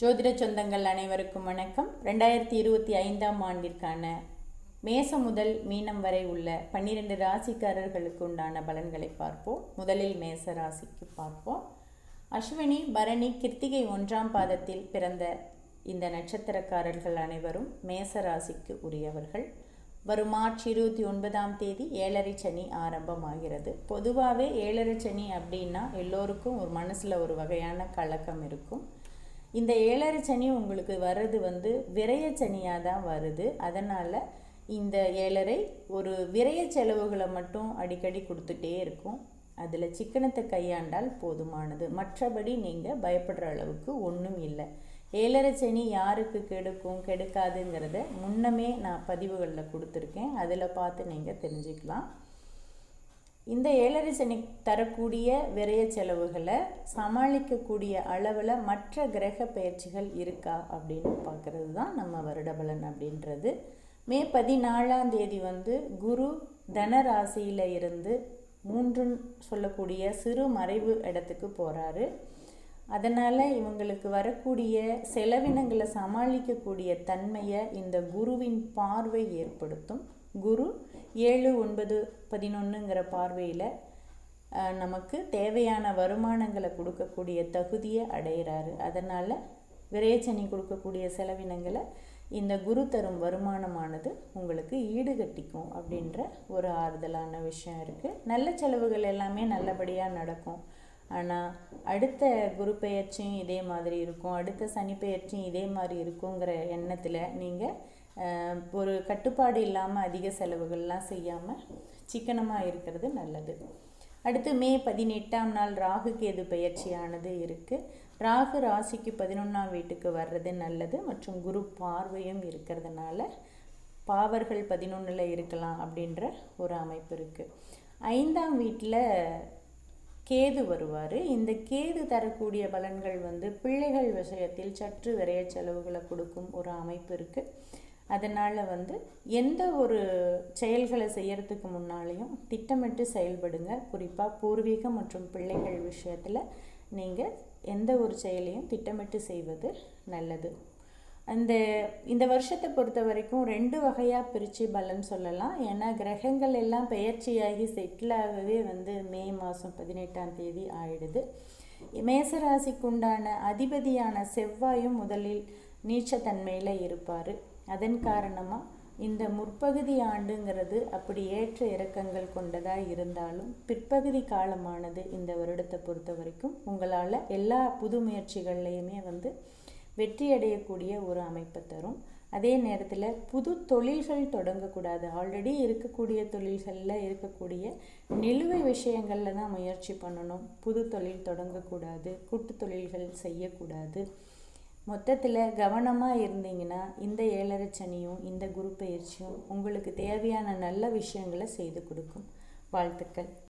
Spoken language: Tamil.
ஜோதிட சொந்தங்கள் அனைவருக்கும் வணக்கம். ரெண்டாயிரத்தி இருபத்தி ஐந்தாம் ஆண்டிற்கான மேசம் முதல் மீனம் வரை உள்ள பன்னிரெண்டு ராசிக்காரர்களுக்கு உண்டான பலன்களை பார்ப்போம். முதலில் மேச ராசிக்கு பார்ப்போம். அஸ்வினி பரணி கிருத்திகை ஒன்றாம் பாதத்தில் பிறந்த இந்த நட்சத்திரக்காரர்கள் அனைவரும் மேச ராசிக்கு உரியவர்கள். வரும் மார்ச் இருபத்தி ஒன்பதாம் தேதி ஏழரை சனி ஆரம்பமாகிறது. பொதுவாகவே ஏழரை சனி அப்படின்னா எல்லோருக்கும் ஒரு மனசில் ஒரு வகையான கலக்கம் இருக்கும். இந்த ஏழரை சனி உங்களுக்கு வர்றது வந்து விரைய சனியாக தான் வருது. அதனால் இந்த ஏழரை ஒரு விரைய செலவுகளை மட்டும் அடிக்கடி கொடுத்துட்டே இருக்கும். அதில் சிக்கனத்தை கையாண்டால் போதுமானது. மற்றபடி நீங்கள் பயப்படுற அளவுக்கு ஒன்றும் இல்லை. ஏழரை சனி யாருக்கு கெடுக்கும் கெடுக்காதுங்கிறத முன்னமே நான் பதிவுகளில் கொடுத்துருக்கேன். அதில் பார்த்து நீங்கள் தெரிஞ்சுக்கலாம். இந்த ஏழரை சனி தரக்கூடிய விரைய செலவுகளை சமாளிக்கக்கூடிய அளவில் மற்ற கிரக பயிற்சிகள் இருக்கா அப்படின்னு பார்க்குறது தான் நம்ம வருடபலன் அப்படின்றது. மே பதினாலாம் தேதி வந்து குரு தன ராசியில் இருந்து மூன்றுன்னு சொல்லக்கூடிய சிறு மறைவு இடத்துக்கு போகிறாரு அதனால் இவங்களுக்கு வரக்கூடிய செலவினங்களை சமாளிக்கக்கூடிய தன்மையை இந்த குருவின் பார்வை ஏற்படுத்தும். குரு ஏழு ஒன்பது பதினொன்றுங்கிற பார்வையில் நமக்கு தேவையான வருமானங்களை கொடுக்கக்கூடிய தகுதியை அடையிறாரு. அதனால் விரேச்சனி கொடுக்கக்கூடிய செலவினங்களை இந்த குரு தரும் வருமானமானது உங்களுக்கு ஈடுகட்டிக்கும் அப்படின்ற ஒரு ஆறுதலான விஷயம் இருக்குது நல்ல செலவுகள் எல்லாமே நல்லபடியாக நடக்கும். ஆனால் அடுத்த குரு பெயர்ச்சியும் இதே மாதிரி இருக்கும். அடுத்த சனி பெயர்ச்சியும் இதே மாதிரி இருக்குங்கிற எண்ணத்தில் நீங்கள் ஒரு கட்டுப்பாடு இல்லாமல் அதிக செலவுகள்லாம் செய்யாமல் சிக்கனமாக இருக்கிறது நல்லது. அடுத்து மே பதினெட்டாம் நாள் ராகு கேது பயிற்சியானது இருக்குது ராகு ராசிக்கு பதினொன்றாம் வீட்டுக்கு வர்றது நல்லது மற்றும் குரு பார்வையும் இருக்கிறதுனால பாவர்கள் பதினொன்றில் இருக்கலாம் அப்படின்ற ஒரு அமைப்பு இருக்குது ஐந்தாம் வீட்டில் கேது வருவார். இந்த கேது தரக்கூடிய பலன்கள் வந்து பிள்ளைகள் விஷயத்தில் சற்று விரைய செலவுகளை கொடுக்கும் ஒரு அமைப்பு இருக்குது அதனால் வந்து எந்த ஒரு செயல்களை செய்யறதுக்கு முன்னாலேயும் திட்டமிட்டு செயல்படுங்க. குறிப்பாக பூர்வீகம் மற்றும் பிள்ளைகள் விஷயத்தில் நீங்கள் எந்த ஒரு செயலையும் திட்டமிட்டு செய்வது நல்லது. அந்த இந்த வருஷத்தை பொறுத்த வரைக்கும் ரெண்டு வகையாக பிரித்து பலன் சொல்லலாம். ஏன்னா கிரகங்கள் எல்லாம் பெயர்ச்சியாகி செட்டில் ஆகவே வந்து மே மாதம் பதினெட்டாம் தேதி ஆயிடுது. மேசராசிக்கு உண்டான அதிபதியான செவ்வாயும் முதலில் நீச்சத்தன்மையில் இருப்பார். அதன் காரணமாக இந்த முற்பகுதி ஆண்டுங்கிறது அப்படி ஏற்ற இறக்கங்கள் கொண்டதாக இருந்தாலும் பிற்பகுதி காலமானது இந்த வருடத்தை பொறுத்த வரைக்கும் உங்களால் எல்லா புது முயற்சிகள்லையுமே வந்து வெற்றி அடையக்கூடிய ஒரு அமைப்பை தரும். அதே நேரத்தில் புது தொழில்கள் தொடங்கக்கூடாது. ஆல்ரெடி இருக்கக்கூடிய தொழில்களில் இருக்கக்கூடிய நிலுவை விஷயங்களில் தான் முயற்சி பண்ணணும். புது தொழில் தொடங்கக்கூடாது. கூட்டு தொழில்கள் செய்யக்கூடாது. மொத்தத்தில் கவனமாக இருந்தீங்கன்னா இந்த ஏழரை சனியும் இந்த குரு பயிற்சியும் உங்களுக்கு தேவையான நல்ல விஷயங்களை செய்து கொடுக்கும். வாழ்த்துக்கள்.